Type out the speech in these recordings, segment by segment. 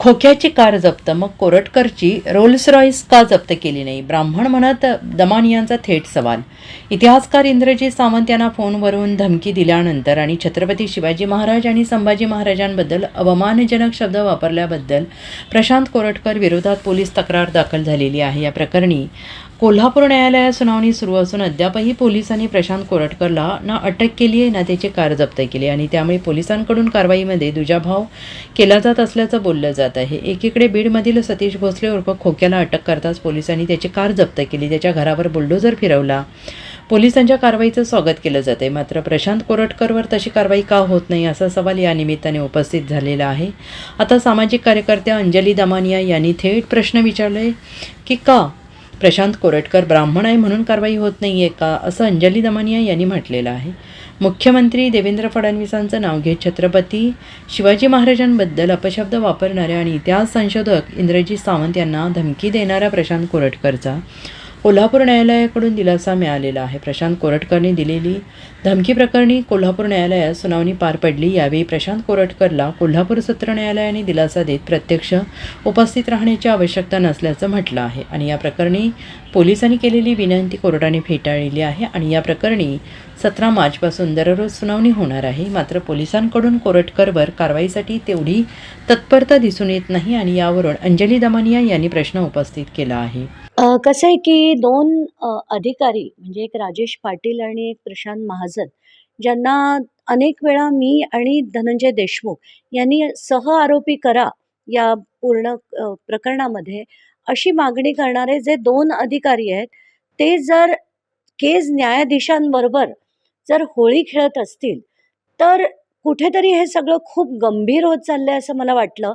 खोक्याची car जप्त. मग कोरटकरची Rolls Royce का जप्त केली नाही? ब्राह्मण म्हणत दमानियांचा थेट सवाल. इतिहासकार इंद्रजी सावंत यांना फोनवरून धमकी दिल्यानंतर आणि छत्रपती शिवाजी महाराज आणि संभाजी महाराजांबद्दल अवमानजनक शब्द वापरल्याबद्दल प्रशांत कोरटकर विरोधात पोलीस तक्रार दाखल झालेली आहे. या प्रकरणी कोल्हापूर न्यायालयात सुनावणी सुरू असून अद्यापही पोलिसांनी प्रशांत कोरटकरला ना अटक केली आहे ना त्याची कार जप्त केली आणि त्यामुळे पोलिसांकडून कारवाईमध्ये दुजाभाव केला जात असल्याचं बोललं जात आहे. एकीकडे बीडमधील सतीश भोसले उर्फ खोक्याला अटक करताच पोलिसांनी त्याची कार जप्त केली. त्याच्या घरावर बुलडोझर फिरवला. पोलिसांच्या कारवाईचं स्वागत केलं जात आहे. मात्र प्रशांत कोरटकरवर तशी कारवाई का होत नाही असा सवाल या निमित्ताने उपस्थित झालेला आहे. आता सामाजिक कार्यकर्त्या अंजली दमानिया यांनी थेट प्रश्न विचारले की का प्रशांत कोरटकर ब्राह्मण आहे म्हणून कारवाई होत नाही आहे का? असं अंजली दमानिया यांनी म्हटलेलं आहे. मुख्यमंत्री देवेंद्र फडणवीसांचं नाव घेत छत्रपती शिवाजी महाराजांबद्दल अपशब्द वापरणाऱ्या आणि इतिहास संशोधक इंद्रजी सावंत यांना धमकी देणारा प्रशांत कोरटकरचा कोल्हापूर न्यायालयाकडून दिलासा मिळालेला आहे. प्रशांत कोरटकरने दिलेली धमकी प्रकरणी कोल्हापूर न्यायालयात सुनावणी पार पडली. यावेळी प्रशांत कोरटकरला कोल्हापूर सत्र न्यायालयाने दिलासा देत प्रत्यक्ष उपस्थित राहण्याची आवश्यकता नसल्याचं म्हटलं आहे. आणि या प्रकरणी पोलिसांनी केलेली विनंती कोर्टाने फेटाळली आहे आणि या प्रकरणी सतरा मार्चपासून दररोज सुनावणी होणार आहे. मात्र पोलिसांकडून कोरटकरवर कारवाईसाठी तेवढी तत्परता दिसून येत नाही आणि यावरून अंजली दमानिया यांनी प्रश्न उपस्थित केला आहे. कसं आहे की दोन अ, अधिकारी म्हणजे एक राजेश पाटील आणि एक प्रशांत महाजन ज्यांना अनेक वेळा मी आणि धनंजय देशमुख यांनी सह आरोपी करा या पूर्ण अ, प्रकरणामध्ये अशी मागणी करणारे जे दोन अधिकारी आहेत ते जर केस न्यायाधीशांबरोबर जर होळी खेळत असतील तर कुठेतरी हे सगळं खूप गंभीर होत चाललंय असं मला वाटलं.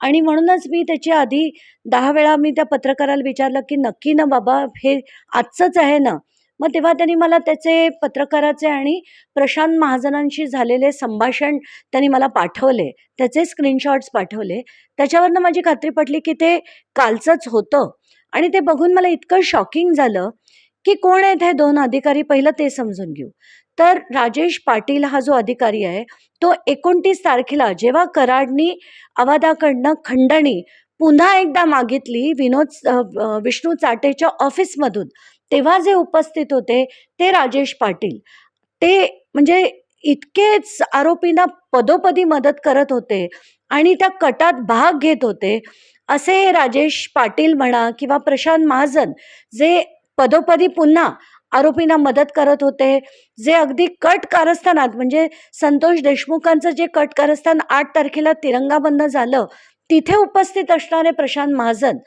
आणि म्हणूनच मी त्याची आधी दहा वेळा मी त्या पत्रकाराला विचारलं की नक्की ना बाबा हे आजचंच आहे ना? मग तेव्हा त्यांनी मला त्याचे पत्रकाराचे आणि प्रशांत महाजनांशी झालेले संभाषण त्यांनी मला पाठवले. त्याचे स्क्रीनशॉट्स पाठवले. त्याच्यावरनं माझी खात्री पटली की ते कालचंच होतं. आणि ते बघून मला इतकं शॉकिंग झालं की कोण आहेत हे दोन अधिकारी पहिलं ते समजून घेऊ. तर राजेश पाटील हा जो अधिकारी आहे तो एकोणतीस तारखेला जेव्हा कराडनी अवादाकडनं खंडणी पुन्हा एकदा मागितली विनोद विष्णू चाटेच्या ऑफिसमधून तेव्हा जे उपस्थित होते ते राजेश पाटील. ते म्हणजे इतकेच आरोपींना पदोपदी मदत करत होते आणि त्या कटात भाग घेत होते असे राजेश पाटील म्हणा किंवा प्रशांत महाजन जे पदोपदी पुन्हा आरोपींना मदत करत होते. जे अगदी कट कारस्थानात म्हणजे संतोष देशमुखांचं जे कट कारस्थान आठ तारखेला तिरंगा बंद झालं तिथे उपस्थित असणारे प्रशांत महाजन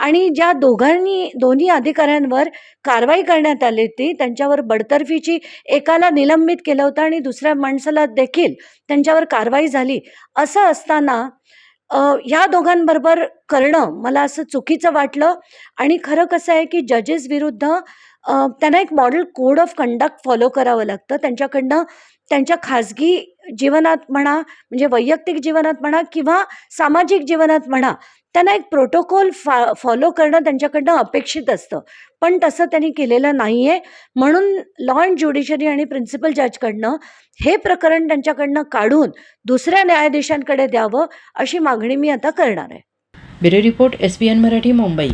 आणि ज्या दोघांनी दोन्ही अधिकाऱ्यांवर कारवाई करण्यात आली होती त्यांच्यावर बडतर्फीची एकाला निलंबित केलं होतं आणि दुसऱ्या माणसाला देखील त्यांच्यावर कारवाई झाली. असं असताना ह्या दोघांबरोबर करणं मला असं चुकीचं वाटलं. आणि खरं कसं आहे की जजेस विरुद्ध त्यांना एक model code of conduct follow करावं लागतं. त्यांच्याकडनं त्यांच्या खाजगी जीवनात म्हणा म्हणजे वैयक्तिक जीवनात म्हणा किंवा सामाजिक जीवनात म्हणा त्यांना एक प्रोटोकॉल फा फॉलो करणं त्यांच्याकडनं अपेक्षित असतं. पण तसं त्यांनी केलेलं नाही आहे म्हणून लॉ अँड ज्युडिशरी आणि प्रिन्सिपल जजकडनं हे प्रकरण त्यांच्याकडनं काढून दुसऱ्या न्यायाधीशांकडे द्यावं अशी मागणी मी आता करणार आहे. Bureau report S B N Marathi Mumbai.